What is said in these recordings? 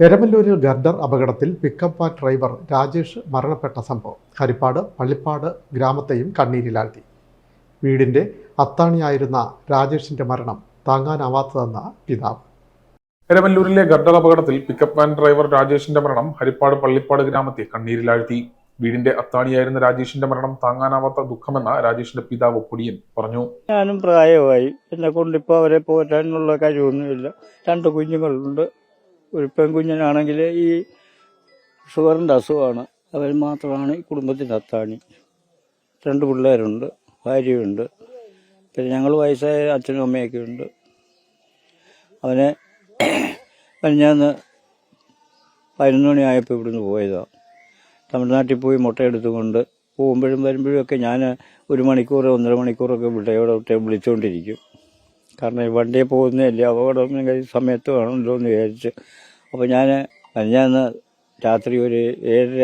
എരമല്ലൂരിൽ girder അപകടത്തിൽ pickup van driver Rajesh മരണപ്പെട്ട സംഭവം. ഹരിപ്പാട് പള്ളിപ്പാട് ഗ്രാമത്തെയും കണ്ണീരിലാഴ്ത്തി. വീടിന്റെ അത്താണിയായിരുന്ന രാജേഷിന്റെ മരണം താങ്ങാനാവാത്തതെന്ന പിതാവ്. എരമല്ലൂരിലെ ഗർഡർ അപകടത്തിൽ പിക്കപ്പ് വാൻ ഡ്രൈവർ രാജേഷിന്റെ മരണം ഹരിപ്പാട് പള്ളിപ്പാട് ഗ്രാമത്തെ കണ്ണീരിലാഴ്ത്തി. വീടിന്റെ അത്താണിയായിരുന്ന രാജേഷിന്റെ മരണം താങ്ങാനാവാത്ത ദുഃഖമെന്ന രാജേഷിന്റെ പിതാവ് പൊടിയൻ പറഞ്ഞു. ഞാനും പ്രായമായി. എന്നെ കൊണ്ടിപ്പോ അവരെ പോറ്റാനുള്ള കഴിവൊന്നുമില്ല. രണ്ട് കുഞ്ഞുങ്ങളുണ്ട്. ഒരു പെൺകുഞ്ഞിനാണെങ്കിൽ ഈ ഷുഗറിന്റെ അസുഖമാണ്. അവർ മാത്രമാണ് ഈ കുടുംബത്തിന്റെ അത്താണി. രണ്ട് പിള്ളേരുണ്ട് ഭാര്യയുണ്ട്. പിന്നെ ഞങ്ങൾ വയസ്സായ അച്ഛനും അമ്മയൊക്കെ ഉണ്ട്. അവനെ കഴിഞ്ഞാന്ന് പതിനൊന്ന് മണിയായപ്പോൾ ഇവിടുന്ന് പോയതാണ് തമിഴ്നാട്ടിൽ പോയി മുട്ടയെടുത്തുകൊണ്ട് പോകുമ്പോഴും വരുമ്പോഴും ഒക്കെ ഞാൻ ഒരു മണിക്കൂർ ഒന്നര മണിക്കൂറൊക്കെ വിട്ടയോടെ വിട്ട് വിളിച്ചുകൊണ്ടിരിക്കും കാരണം ഈ വണ്ടിയെ പോകുന്നതല്ലേ അപകടം സമയത്ത് വേണമല്ലോ എന്ന് വിചാരിച്ച്. അപ്പോൾ ഞാൻ ഞാൻ രാത്രി ഒരു ഏഴര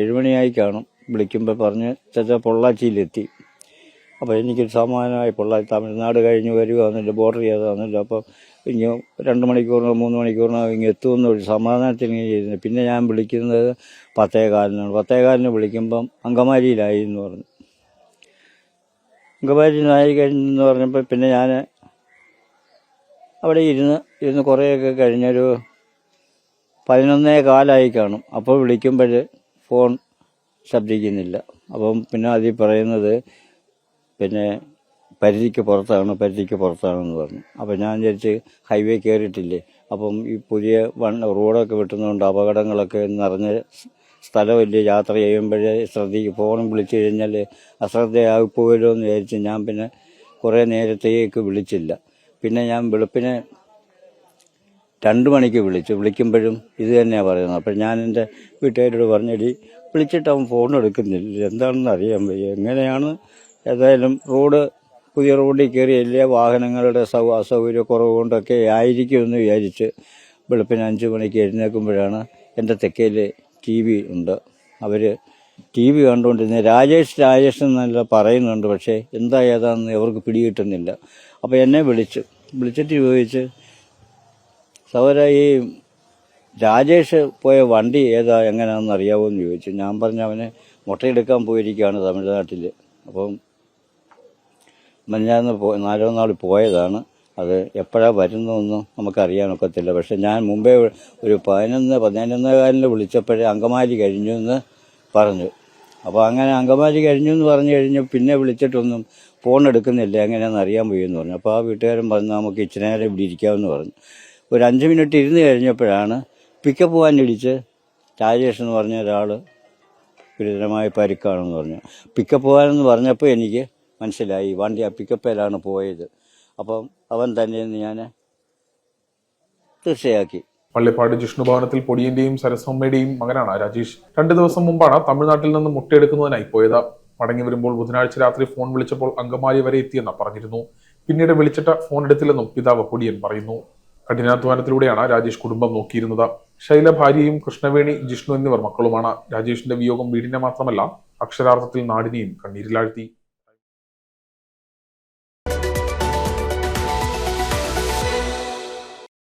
ഏഴുമണിയായി കാണും. വിളിക്കുമ്പോൾ പറഞ്ഞ് ചേച്ചാ പൊള്ളാച്ചിയിലെത്തി. അപ്പോൾ എനിക്കൊരു സമാനമായി പൊള്ളാച്ചി തമിഴ്നാട് കഴിഞ്ഞ് വരികയാണെന്നില്ല ബോർഡർ ചെയ്താണെന്നില്ല അപ്പോൾ ഇനി രണ്ട് മണിക്കൂറിനോ മൂന്ന് മണിക്കൂറിനോ ഇങ്ങ് എത്തുമെന്ന് ഒരു സമാധാനത്തിന് ഇരുന്നു. പിന്നെ ഞാൻ വിളിക്കുന്നത് പത്തേകാലിനാണ്. പത്തേകാലിന് വിളിക്കുമ്പം അങ്കമാലിയിലായി എന്ന് പറഞ്ഞു. അങ്കമാലിയിലായി കഴിഞ്ഞെന്ന് പറഞ്ഞപ്പോൾ പിന്നെ ഞാൻ അവിടെ ഇരുന്ന് ഇരുന്ന് കുറേയൊക്കെ കഴിഞ്ഞൊരു പതിനൊന്നേ കാലായി കാണും. അപ്പോൾ വിളിക്കുമ്പോൾ ഫോൺ ശബ്ദിക്കുന്നില്ല. അപ്പം പിന്നെ അതിൽ പറയുന്നത് പിന്നെ പരിധിക്ക് പുറത്താണ് പരിധിക്ക് പുറത്താണെന്ന് പറഞ്ഞു. അപ്പം ഞാൻ വിചാരിച്ച് ഹൈവേ കയറിയിട്ടില്ലേ? അപ്പം ഈ പുതിയ വൺ റോഡൊക്കെ വെട്ടുന്നതുകൊണ്ട് അപകടങ്ങളൊക്കെ നിറഞ്ഞ സ്ഥലമല്ലേ യാത്ര ചെയ്യുമ്പോഴേ ശ്രദ്ധിക്കും ഫോൺ വിളിച്ചു കഴിഞ്ഞാൽ അശ്രദ്ധയായി എന്ന് വിചാരിച്ച് ഞാൻ പിന്നെ കുറേ നേരത്തേക്ക് വിളിച്ചില്ല. പിന്നെ ഞാൻ വെളുപ്പിനെ രണ്ട് മണിക്ക് വിളിച്ചു. വിളിക്കുമ്പോഴും ഇത് തന്നെയാണ് പറയുന്നത്. അപ്പോൾ ഞാൻ എന്റെ വീട്ടുകാരോട് പറഞ്ഞടി വിളിച്ചിട്ട് അവൻ ഫോൺ എടുക്കുന്നില്ല. എന്താണെന്ന് അറിയാൻ വയ്യ. എങ്ങനെയാണ് ഏതായാലും റോഡ് പുതിയ റോഡിൽ കയറിയല്ലേ വാഹനങ്ങളുടെ സൗ അസൗകര്യക്കുറവ് കൊണ്ടൊക്കെ ആയിരിക്കുമെന്ന് വിചാരിച്ച് വെളുപ്പിന് അഞ്ച് മണിക്ക് എഴുന്നേൽക്കുമ്പോഴാണ് എന്റെ തെക്കയിൽ ടി വി ഉണ്ട്. അവർ ടി വി കണ്ടുകൊണ്ടിരുന്നത് രാജേഷ് രാജേഷ് എന്നല്ല പറയുന്നുണ്ട് പക്ഷേ എന്താ ഏതാണെന്ന് അവർക്ക് പിടികിട്ടുന്നില്ല. അപ്പോൾ എന്നെ വിളിച്ചു. വിളിച്ചിട്ട് ചോദിച്ച് സൗര ഈ രാജേഷ് പോയ വണ്ടി ഏതാ എങ്ങനെയാണെന്ന് അറിയാവോ എന്ന് ചോദിച്ചു. ഞാൻ പറഞ്ഞ അവനെ മുട്ടയെടുക്കാൻ പോയിരിക്കുകയാണ് തമിഴ്നാട്ടിൽ അപ്പം മഞ്ഞാന്ന് പോ നാലോ നാൾ പോയതാണ്. അത് എപ്പോഴാണ് വരുന്നതെന്നും നമുക്കറിയാനൊക്കത്തില്ല. പക്ഷെ ഞാൻ മുമ്പേ ഒരു പതിനൊന്ന് പതിനൊന്നേ കാലിൽ വിളിച്ചപ്പോഴേ അങ്കമാലി കഴിഞ്ഞു എന്ന് പറഞ്ഞു. അപ്പോൾ അങ്ങനെ അങ്കമാലി കഴിഞ്ഞു എന്ന് പറഞ്ഞു കഴിഞ്ഞു പിന്നെ വിളിച്ചിട്ടൊന്നും ഫോൺ എടുക്കുന്നില്ല. എങ്ങനെയാണെന്ന് അറിയാൻ പോയെന്ന് പറഞ്ഞു. അപ്പോൾ ആ വീട്ടുകാരൻ പറഞ്ഞു നമുക്ക് ഇച്ചിരി നേരം ഇവിടെ ഇരിക്കാമെന്ന് പറഞ്ഞു. ഒരു അഞ്ച് മിനിറ്റ് ഇരുന്ന് കഴിഞ്ഞപ്പോഴാണ് പിക്കപ്പ് പോകാൻ ഇടിച്ച് രാജേഷ് എന്ന് പറഞ്ഞ ഒരാൾ ഗുരുതരമായ പരിക്കാണെന്ന് പറഞ്ഞു. പിക്കപ്പ് പോകാനെന്ന് പറഞ്ഞപ്പോൾ എനിക്ക് മനസ്സിലായി. വണ്ടി ആ പിക്കപ്പിലാണ് പോയത്. അപ്പം അവൻ തന്നെയെന്ന് ഞാൻ തീർച്ചയാക്കി. പള്ളിപ്പാട് ജിഷ്ണു ഭവനത്തിൽ പൊടിയന്റെയും സരസമ്മയുടെയും മകനാണ് രാജേഷ്. രണ്ടു ദിവസം മുമ്പാണ് തമിഴ്നാട്ടിൽ നിന്ന് മുട്ടയെടുക്കുന്നതിനായി പോയത്. മടങ്ങി വരുമ്പോൾ ബുധനാഴ്ച രാത്രി ഫോൺ വിളിച്ചപ്പോൾ അങ്കമാലി വരെ എത്തിയെന്ന് പറഞ്ഞിരുന്നു. പിന്നീട് വിളിച്ചിട്ട് ഫോൺ എടുത്തില്ലെന്നും പിതാവ് പൊടിയൻ പറയുന്നു. കഠിനാധ്വാനത്തിലൂടെയാണ് രാജേഷ് കുടുംബം നോക്കിയിരുന്നത്. ശൈല ഭാര്യയും കൃഷ്ണവേണി ജിഷ്ണു എന്നിവർ മക്കളുമാണ്. രാജേഷിന്റെ വിയോഗം വീടിനെ മാത്രമല്ല അക്ഷരാർത്ഥത്തിൽ നാടിനെയും കണ്ണീരിലാഴ്ത്തി.